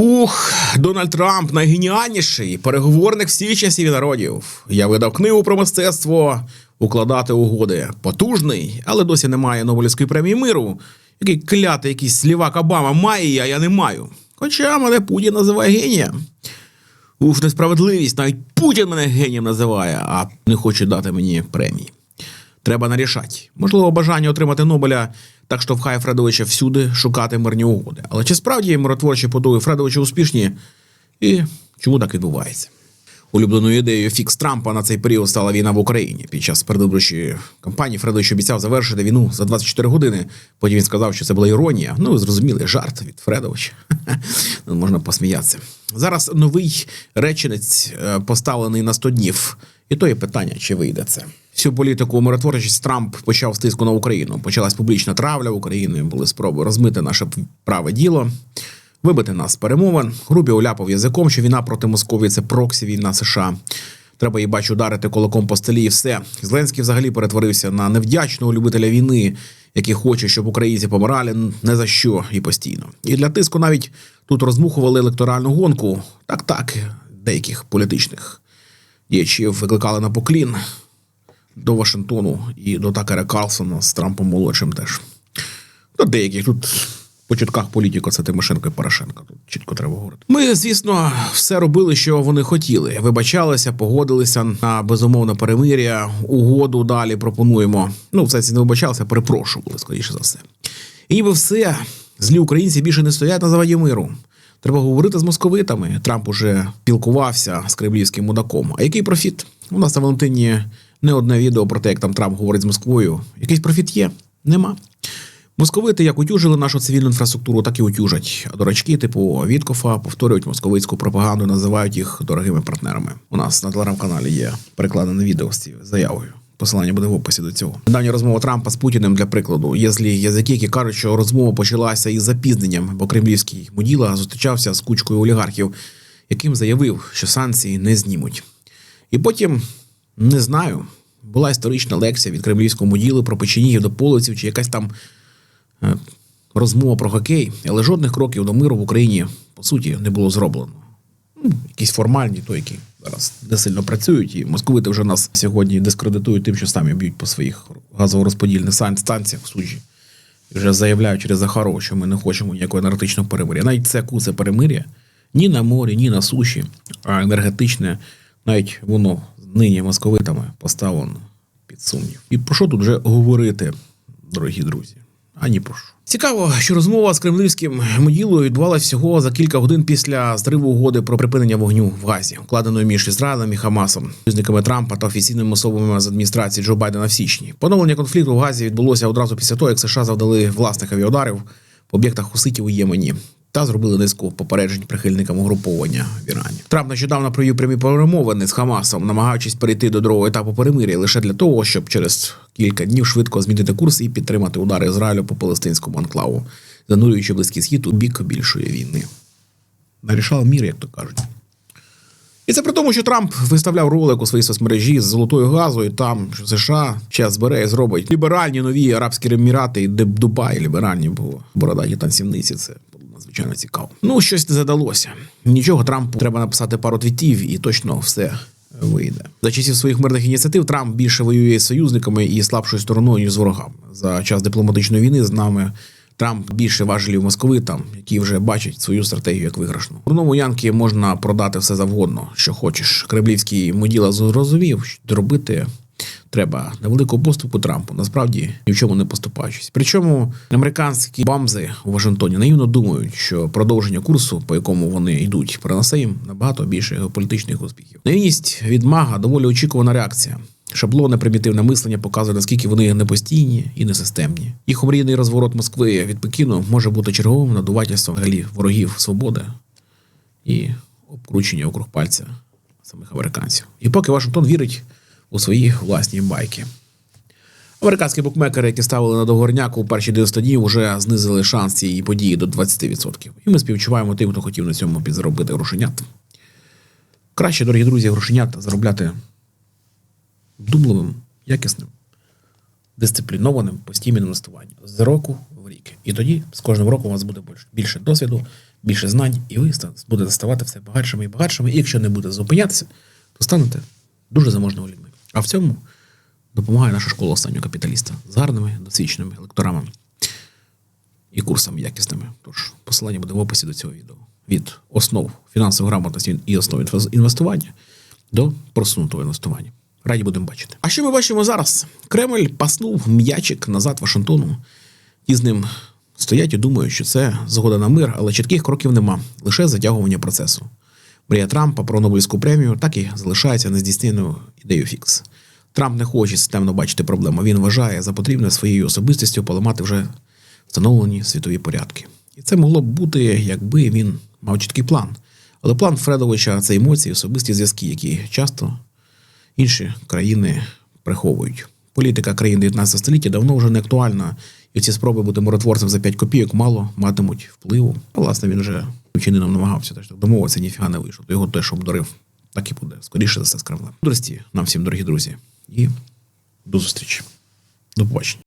Ух, Дональд Трамп найгеніальніший переговорник всіх часів і народів. Я видав книгу про мистецтво укладати угоди. Потужний, але досі немає Нобелівської премії миру. Який клятий якийсь слівак Обама має, а я не маю. Хоча мене Путін називає генієм. Ух, несправедливість, навіть Путін мене генієм називає, а не хоче дати мені премії. Треба нарішати. Можливо, бажання отримати Нобеля так штовхає Фредовича всюди шукати мирні угоди. Але чи справді миротворчі подої Фредовича успішні? І чому так відбувається? Улюбленою ідеєю фікс Трампа на цей період стала війна в Україні. Під час передвиборчої кампанії Фредович обіцяв завершити війну за 24 години. Потім він сказав, що це була іронія. Ну, зрозуміли, жарт від Фредовича. Ну, Можна посміятися. Зараз новий реченець е, поставлений на 100 днів. І то є питання, чи вийде це. Всю політику миротворчість Трамп почав з тиску на Україну. Почалась публічна травля України, були спроби розмити наше праве діло, вибити нас з перемовин. Рубі уляпав язиком, що війна проти Московії це проксі війна США. Треба їй бач ударити кулаком по столі, і все. Зеленський взагалі перетворився на невдячного любителя війни, який хоче, щоб українці помирали не за що і постійно. І для тиску навіть тут розмухували електоральну гонку. Так, так, деяких політичних діячів викликали на поклін до Вашингтону і до Такера Карлсона з Трампом молодшим теж. До деяких тут по чутках політико це Тимошенко і Порошенко. Тут чітко треба говорити. Ми, звісно, все робили, що вони хотіли. Вибачалися, погодилися на безумовне перемир'я, угоду далі пропонуємо. Ну, в сенсі не вибачалися, перепрошували, скоріше за все. І ніби все, злі українці більше не стоять на заваді миру. Треба говорити з московитами. Трамп уже спілкувався з кремлівським мудаком. А який профіт? У нас на Валентині не одне відео про те, як там Трамп говорить з Москвою. Якийсь профіт є? Нема. Московити як утюжили нашу цивільну інфраструктуру, так і утюжать. А дурачки, типу Віткофа, повторюють московицьку пропаганду, називають їх дорогими партнерами. У нас на телеграм-каналі є перекладене відео з цією заявою. Посилання буде в описі до цього. Недавня розмова Трампа з Путіним для прикладу. Є злі язики, які кажуть, що розмова почалася із запізненням, бо кремлівський муділа зустрічався з кучкою олігархів, яким заявив, що санкції не знімуть. І потім не знаю. Була історична лекція від кремлівського муділи про печенігів до полиців чи якась там е, розмова про хокей, але жодних кроків до миру в Україні по суті не було зроблено. Ну, якісь формальні, то які зараз не сильно працюють, і московити вже нас сьогодні дискредитують тим, що самі б'ють по своїх газово-розподільних станціях в суджі. І вже заявляють через Захарова, що ми не хочемо ніякого енергетичного перемир'я. Навіть це куце перемир'я ні на морі, ні на суші, а енергетичне, навіть воно нині московитами поставлено під сумнів. І про що тут вже говорити, дорогі друзі? Ані про що. Цікаво, що розмова з кремлівським моділою відбувалася всього за кілька годин після зриву угоди про припинення вогню в Газі, укладеної між Ізраїлем і Хамасом, союзниками Трампа та офіційними особами з адміністрації Джо Байдена в січні. Поновлення конфлікту в Газі відбулося одразу після того, як США завдали власних авіаударів по об'єктах хуситів у Ємені. Та зробили низку попереджень прихильникам угруповання в Ірані. Трамп нещодавно провів прямі перемовини з Хамасом, намагаючись перейти до другого етапу перемир'я лише для того, щоб через кілька днів швидко змінити курс і підтримати удари Ізраїлю по палестинському анклаву, занурюючи близький схід у бік більшої війни. Нарішав мір, як то кажуть. І це при тому, що Трамп виставляв ролик у своїй соцмережі з золотою газою. Там США час збере і зробить ліберальні нові Арабські Емірати і Дубай ліберальні, бо бородаті танцівниці це було надзвичайно цікаво. Ну, щось не задалося. Нічого, Трампу треба написати пару твітів, і точно все вийде. За часів своїх мирних ініціатив Трамп більше воює з союзниками і слабшою стороною, ніж з ворогами. За час дипломатичної війни з нами. Трамп більше важелів московитам, які вже бачать свою стратегію як виграшну. Дурному Янки можна продати все завгодно, що хочеш. Кремлівський моділа зрозумів, що робити треба невелику поступу Трампу, насправді ні в чому не поступаючись. Причому американські бамзи у Вашингтоні наївно думають, що продовження курсу, по якому вони йдуть, принесе їм набагато більше геополітичних успіхів. Наївність від мага доволі очікувана реакція. Шаблони примітивне мислення показує, наскільки вони непостійні і несистемні. Їх омрійний розворот Москви від Пекіну може бути черговим надувательством взагалі ворогів свободи і обкручення округ пальця самих американців. І поки Вашингтон вірить у свої власні байки. Американські букмекери, які ставили на договорняку у перші 90 днів, вже знизили шанс цієї події до 20%. І ми співчуваємо тим, хто хотів на цьому підзаробити грошенят. Краще, дорогі друзі, грошенят заробляти вдумливим, якісним, дисциплінованим постійним інвестуванням з року в рік. І тоді з кожним роком у вас буде більше досвіду, більше знань, і ви будете ставати все багатшими і багатшими. І якщо не будете зупинятися, то станете дуже заможними людьми. А в цьому допомагає наша школа останнього капіталіста з гарними досвідченими лекторами і курсами якісними. Тож посилання буде в описі до цього відео. Від основ фінансової грамотності і основ інвестування до просунутого інвестування. Раді будемо бачити. А що ми бачимо зараз? Кремль паснув м'ячик назад Вашингтону. Ті з ним стоять і думають, що це згода на мир, але чітких кроків нема, лише затягування процесу. Мрія Трампа про Нобелівську премію так і залишається нездійсненою фікс. Трамп не хоче системно бачити проблему. Він вважає за потрібне своєю особистістю поламати вже встановлені світові порядки. І це могло б бути, якби він мав чіткий план. Але план Фредовича це емоції, особисті зв'язки, які часто інші країни приховують. Політика країн 19 століття давно вже не актуальна, і ці спроби бути миротворцем за 5 копійок мало матимуть впливу. А власне він вже чином намагався теж домовитися, ніфіга не вийшло. Його теж обдурив. Так і буде. Скоріше за все з Кремлем. Мудрості нам всім, дорогі друзі, і до зустрічі. До побачення.